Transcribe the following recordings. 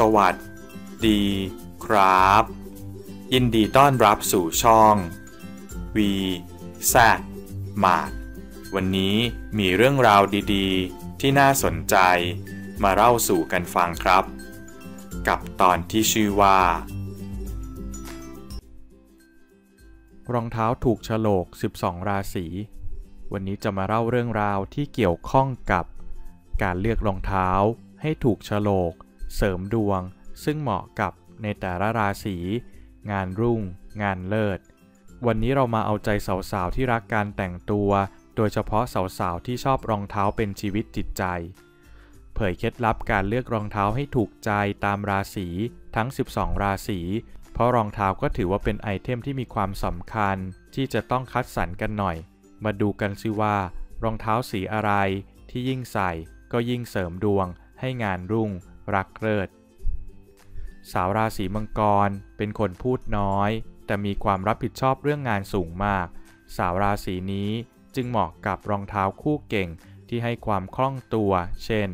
สวัสดีครับ ยินดีต้อนรับสู่ช่อง V แซมาดวันนี้มีเรื่องราวดีๆ ที่น่าสนใจมาเล่าสู่กันฟังครับ กับตอนที่ชื่อว่า รองเท้าถูกโฉลก 12 ราศีวันนี้จะมาเล่าเรื่องราวที่เกี่ยวข้องกับ การเลือกรองเท้าให้ถูกโฉลก เสริมดวง ซึ่งเหมาะกับในแต่ละราศีงานรุ่ง งานเลิศ วันนี้เรามาเอาใจสาวๆที่รักการแต่งตัว โดยเฉพาะสาวๆที่ชอบรองเท้าเป็นชีวิตจิตใจ เผยเคล็ดลับการเลือกรองเท้าให้ถูกใจตามราศีทั้ง 12 ราศีเพราะรองเท้าก็ถือว่าเป็นไอเทมที่มีความสำคัญ ที่จะต้องคัดสรรกันหน่อย มาดูกันซิว่า รองเท้าสีอะไรที่ยิ่งใส่ ก็ยิ่งเสริมดวง ให้งานรุ่ง รักเลิศสาวราศีมังกรเป็นคนพูดน้อย แต่มีความรับผิดชอบเรื่องงานสูงมาก สาวราศีนี้จึงเหมาะกับรองเท้าคู่เก่งที่ให้ความคล่องตัว เช่น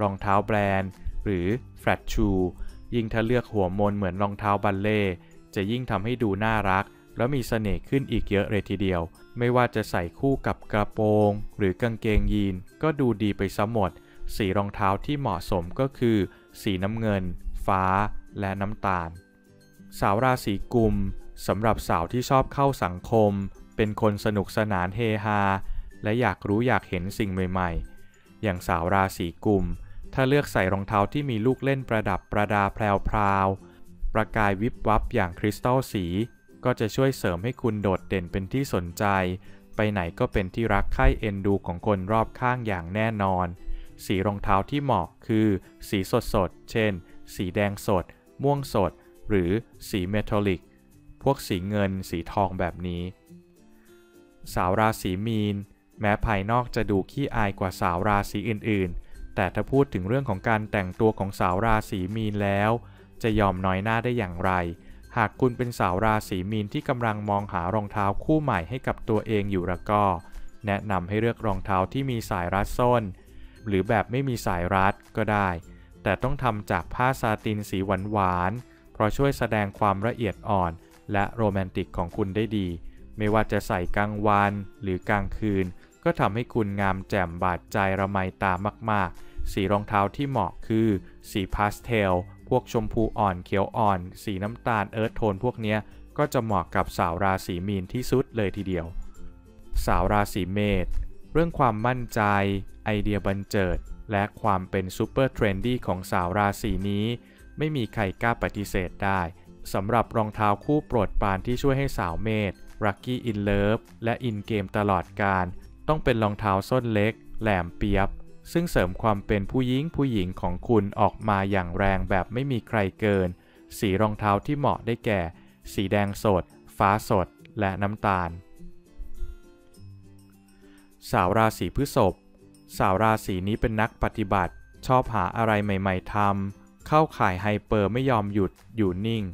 รองเท้าแบรนด์ หรือแฟลตชูยิ่งถ้าเลือกหัวมนเหมือนรองเท้าบัลเล่จะยิ่งทำให้ดูน่ารัก แล้วมีเสน่ห์ขึ้นอีกเยอะเลยทีเดียว ไม่ว่าจะใส่คู่กับกระโปรง หรือกางเกงยีนก็ดูดีไปซะหมด สีรองเท้าที่เหมาะสมก็คือ สีน้ำเงิน ฟ้า และน้ำตาล สาวราศีกุมสำหรับสาวที่ชอบเข้าสังคม เป็นคนสนุกสนานเฮฮา และอยากรู้อยากเห็นสิ่งใหม่ ๆ อย่างสาวราศีกุม ถ้าเลือกใส่รองเท้าที่มีลูกเล่นประดับประดาแพรวๆประกายวิบวับอย่างคริสตัลสี ก็จะช่วยเสริมให้คุณโดดเด่นเป็นที่สนใจ ไปไหนก็เป็นที่รักใคร่เอ็นดูของคนรอบข้างอย่างแน่นอน สีรองเท้าที่เหมาะคือ สีสดสดๆเช่น สีแดงสด ม่วงสด หรือสีเมทัลลิก พวกสีเงิน สีทองแบบนี้ สาวราศีมีน แม้ภายนอกจะดูขี้อายกว่าสาวราศีอื่นๆ แต่ถ้าพูดถึงเรื่องของการแต่งตัวของสาวราศีมีนแล้ว จะยอมน้อยหน้าได้อย่างไร หากคุณเป็นสาวราศีมีนที่กำลังมองหารองเท้าคู่ใหม่ให้กับตัวเองอยู่ล้วก็ แนะนำให้เลือกรองเท้าที่มีสายรัดส้น หรือแบบไม่มีสายรัดก็ได้ แต่ต้องทำจากผ้าซาตินสีหวานๆ เพราะช่วยแสดงความละเอียดอ่อน และโรแมนติกของคุณได้ดี ไม่ว่าจะใส่กลางวันหรือกลางคืน ก็ทำให้คุณงามแจ่มบาดใจระไมตามากๆ สีรองเท้าที่เหมาะคือ สีพาสเทล พวกชมพูอ่อนเขียวอ่อน สีน้ำตาลเอิร์ธโทนพวกเนี้ยก็จะเหมาะกับสาวราศีมีนที่สุดเลยทีเดียว สาวราศีเมษ เรื่องความมั่นใจ ไอเดียบันเจิด และความเป็นซูเปอร์เทรนดี้ของสาวราศีนี้ ไม่มีใครกล้าปฏิเสธได้สำหรับรองเท้าคู่โปรดปรานที่ช่วยให้สาวเมษรักกี้อินเลิฟและอินเกมตลอดการ ต้องเป็นรองเท้าส้นเล็ก แหลมเปียบ ซึ่งเสริมความเป็นผู้หญิงผู้หญิงของคุณออกมาอย่างแรงแบบไม่มีใครเกิน สีรองเท้าที่เหมาะได้แก่ สีแดงสด ฟ้าสด และน้ำตาล สาวราศีพฤษภสาวราศีนี้เป็นนักปฏิบัติ ชอบหาอะไรใหม่ๆทำเข้าข่ายไฮเปอร์ไม่ยอมหยุดอยู่นิ่ง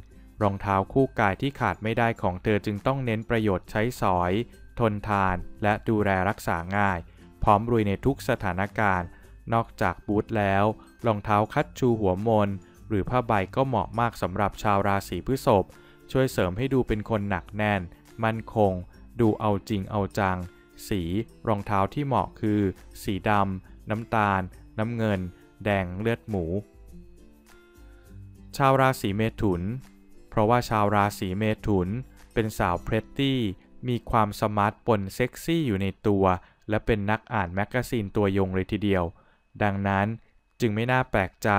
รองเท้าคู่กายที่ขาดไม่ได้ของเธอจึงต้องเน้นประโยชน์ใช้สอย ทนทาน และดูแลรักษาง่าย พร้อมรุยในทุกสถานการณ์ นอกจากบูทแล้ว รองเท้าคัดชูหัวมน หรือผ้าใบก็เหมาะมากสำหรับชาวราศีพฤษภช่วยเสริมให้ดูเป็นคนหนักแน่น มั่นคง ดูเอาจริงเอาจัง สี รองเท้าที่เหมาะคือ สีดำ น้ำตาล น้ำเงิน แดงเลือดหมู ชาวราศีเมถุน เพราะว่าชาวราศีเมถุน เป็นสาวเพรตตี้ มีความสมาร์ทปนเซ็กซี่อยู่ในตัว และเป็นนักอ่านแมกกาซีนตัวยงเลยทีเดียว ดังนั้นจึงไม่น่าแปลกใจ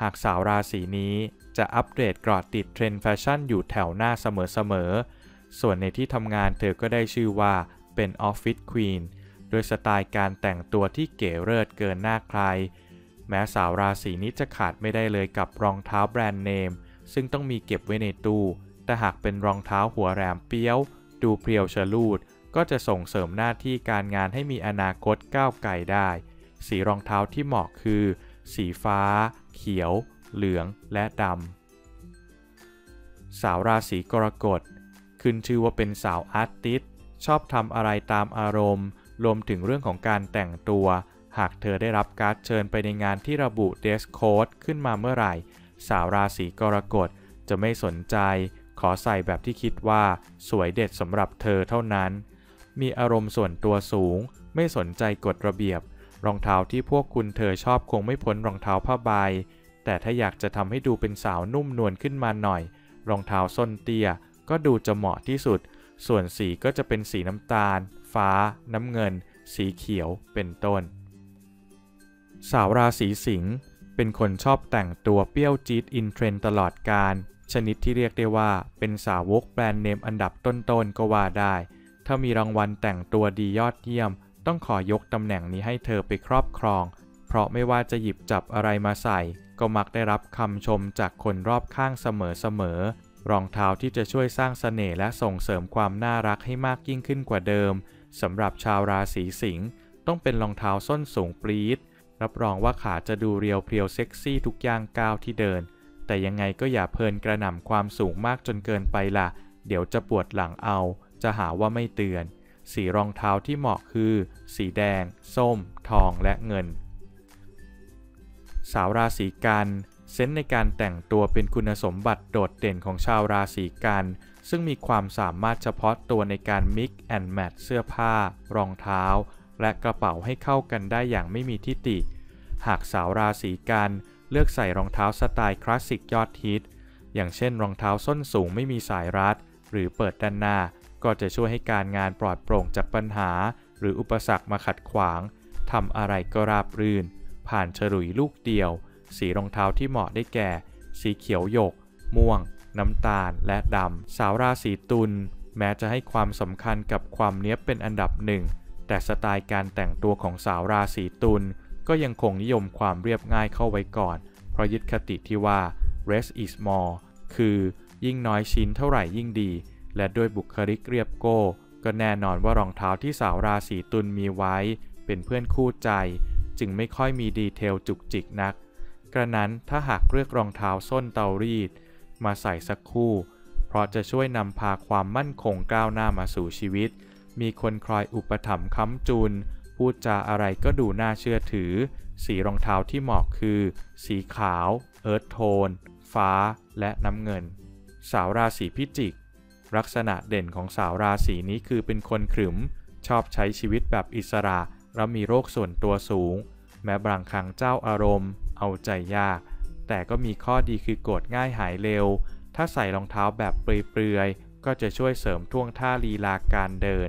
หากสาวราศีนี้จะอัปเดตกราะติดเทรนด์แฟชั่นอยู่แถวหน้าเสมอๆ ส่วนในที่ทำงานเธอก็ได้ชื่อว่า เป็นออฟฟิศควีนโดยสไตล์การแต่งตัวที่เก๋เลิศเกินหน้าใคร แม้สาวราศีนี้จะขาดไม่ได้เลยกับรองเท้าแบรนด์เนม ซึ่งต้องมีเก็บไว้ในตู้ แต่หากเป็นรองเท้าหัวแหลมเปี้ยว ดูเปรียวชะลูด ก็จะส่งเสริมหน้าที่การงานให้มีอนาคตก้าวไกลได้ สีรองเท้าที่เหมาะคือ สีฟ้า เขียว เหลืองและดำสาวราศีกรกฎขึ้นชื่อว่าเป็นสาวอาร์ติสต ชอบทำอะไรตามอารมณ์ รวมถึงเรื่องของการแต่งตัว หากเธอได้รับการ์ดเชิญไปในงานที่ระบุเดสโค้ดขึ้นมาเมื่อไหร่ สาวราศีกรกฎจะไม่สนใจ ขอใส่แบบที่คิดว่า สวยเด็ดสำหรับเธอเท่านั้น มีอารมณ์ส่วนตัวสูง ไม่สนใจกฎระเบียบ รองเท้าที่พวกคุณเธอชอบคงไม่พ้นรองเท้าผ้าใบ แต่ถ้าอยากจะทำให้ดูเป็นสาวนุ่มนวลขึ้นมาหน่อย รองเท้าส้นเตี้ยก็ดูจะเหมาะที่สุด ส่วนสีก็จะเป็นสีน้ำตาล ฟ้า น้ำเงิน สีเขียวเป็นต้น สาวราศีสิงห์เป็นคนชอบแต่งตัวเปรี้ยวจี๊ดอินเทรนตลอดการ ชนิดที่เรียกได้ว่าเป็นสาวกแบรนด์เนมอันดับต้นๆก็ว่าได้ ถ้ามีรางวัลแต่งตัวดียอดเยี่ยม ต้องขอยกตำแหน่งนี้ให้เธอไปครอบครอง เพราะไม่ว่าจะหยิบจับอะไรมาใส่ ก็มักได้รับคำชมจากคนรอบข้างเสมอๆ รองเท้าที่จะช่วยสร้างเสน่ห์และส่งเสริมความน่ารักให้มากยิ่งขึ้นกว่าเดิมสำหรับชาวราศีสิงห์ต้องเป็นรองเท้าส้นสูงปรี๊ดรับรองว่าขาจะดูเรียวเพรียวเซ็กซี่ทุกย่างก้าวที่เดิน แต่ยังไงก็อย่าเพลินกระหน่ำความสูงมากจนเกินไปล่ะ เดี๋ยวจะปวดหลังเอา จะหาว่าไม่เตือน สีรองเท้าที่เหมาะคือ สีแดง ส้ม ทองและเงิน สาวราศีกัน เซนส์ในการแต่งตัวเป็นคุณสมบัติโดดเด่นของชาวราศีกัน ซึ่งมีความสามารถเฉพาะตัวในการ mix and match เสื้อผ้า รองเท้า และกระเป๋าให้เข้ากันได้อย่างไม่มีทิฏฐิ หากสาวราศีกันเลือกใส่รองเท้าสไตล์คลาสสิกยอดฮิต อย่างเช่นรองเท้าส้นสูงไม่มีสายรัด หรือเปิดด้านหน้า ก็จะช่วยให้การงานปลอดโปร่งจากปัญหา หรืออุปสรรคมาขัดขวางทำอะไรก็ราบรื่น ผ่านฉลุยลูกเดียว สีรองเท้าที่เหมาะได้แก่ สีเขียวหยก ม่วง น้ำตาล และดำ สาวราศีตุลแม้จะให้ความสำคัญกับความเนี้ยบเป็นอันดับหนึ่ง แต่สไตล์การแต่งตัวของสาวราศีตุลก็ยังคงนิยมความเรียบง่ายเข้าไว้ก่อน เพราะยึดคติที่ว่า less is more คือยิ่งน้อยชิ้นเท่าไหร่ยิ่งดี และด้วยบุคลิกเรียบโก้ ก็แน่นอนว่ารองเท้าที่สาวราศีตุลมีไว้ เป็นเพื่อนคู่ใจ จึงไม่ค่อยมีดีเทลจุกจิกนัก กระนั้นถ้าหากเลือกรองเท้าส้นเตารีด มาใส่สักคู่ เพราะจะช่วยนำพาความมั่นคงก้าวหน้ามาสู่ชีวิต มีคนคอยอุปถัมภ์ค้ำจุน พูดจาอะไรก็ดูน่าเชื่อถือ สีรองเท้าที่เหมาะคือ สีขาว เอิร์ธโทน ฟ้า และน้ำเงิน สาวราศีพิจิก ลักษณะเด่นของสาวราศีนี้คือเป็นคนขรึม ชอบใช้ชีวิตแบบอิสระและมีโรคส่วนตัวสูง แม้บางครั้งเจ้าอารมณ์ เอาใจยาก แต่ก็มีข้อดีคือโกรธง่ายหายเร็ว ถ้าใส่รองเท้าแบบเปลือยๆ ก็จะช่วยเสริมท่วงท่าลีลาการเดิน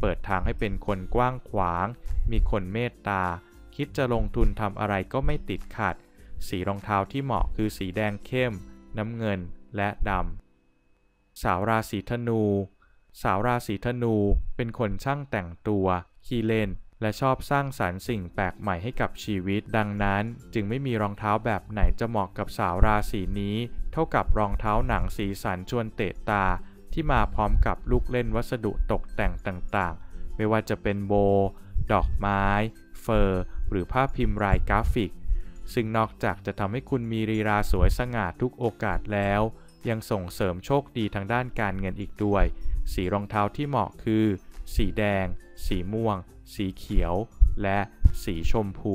เปิดทางให้เป็นคนกว้างขวาง มีคนเมตตา คิดจะลงทุนทำอะไรก็ไม่ติดขัด สีรองเท้าที่เหมาะคือสีแดงเข้ม น้ำเงินและดำ สาวราศีธนู สาวราศีธนูเป็นคนช่างแต่งตัวขี้เล่น และชอบสร้างสารรค์สิ่งแปลกใหม่ให้กับชีวิต ดังนั้น จึงไม่มีรองเท้าแบบไหนจะเหมาะกับสาวราศีนี้ เท่ากับรองเท้าหนังสีสันชวนเตะตา ที่มาพร้อมกับลูกเล่นวัสดุตกแต่งต่างๆ ไม่ว่าจะเป็นโบ ดอกไม้ เฟอร์ หรือภาพพิมพ์รายกราฟิก ซึ่งนอกจากจะทำให้คุณมีรีราสวยสง่าทุกโอกาสแล้ว ยังส่งเสริมโชคดีทางด้านการเงินอีกด้วย สีรองเท้าที่เหมาะคือ สีแดง สีม่วง สีเขียว และสีชมพู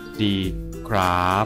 ดีครับ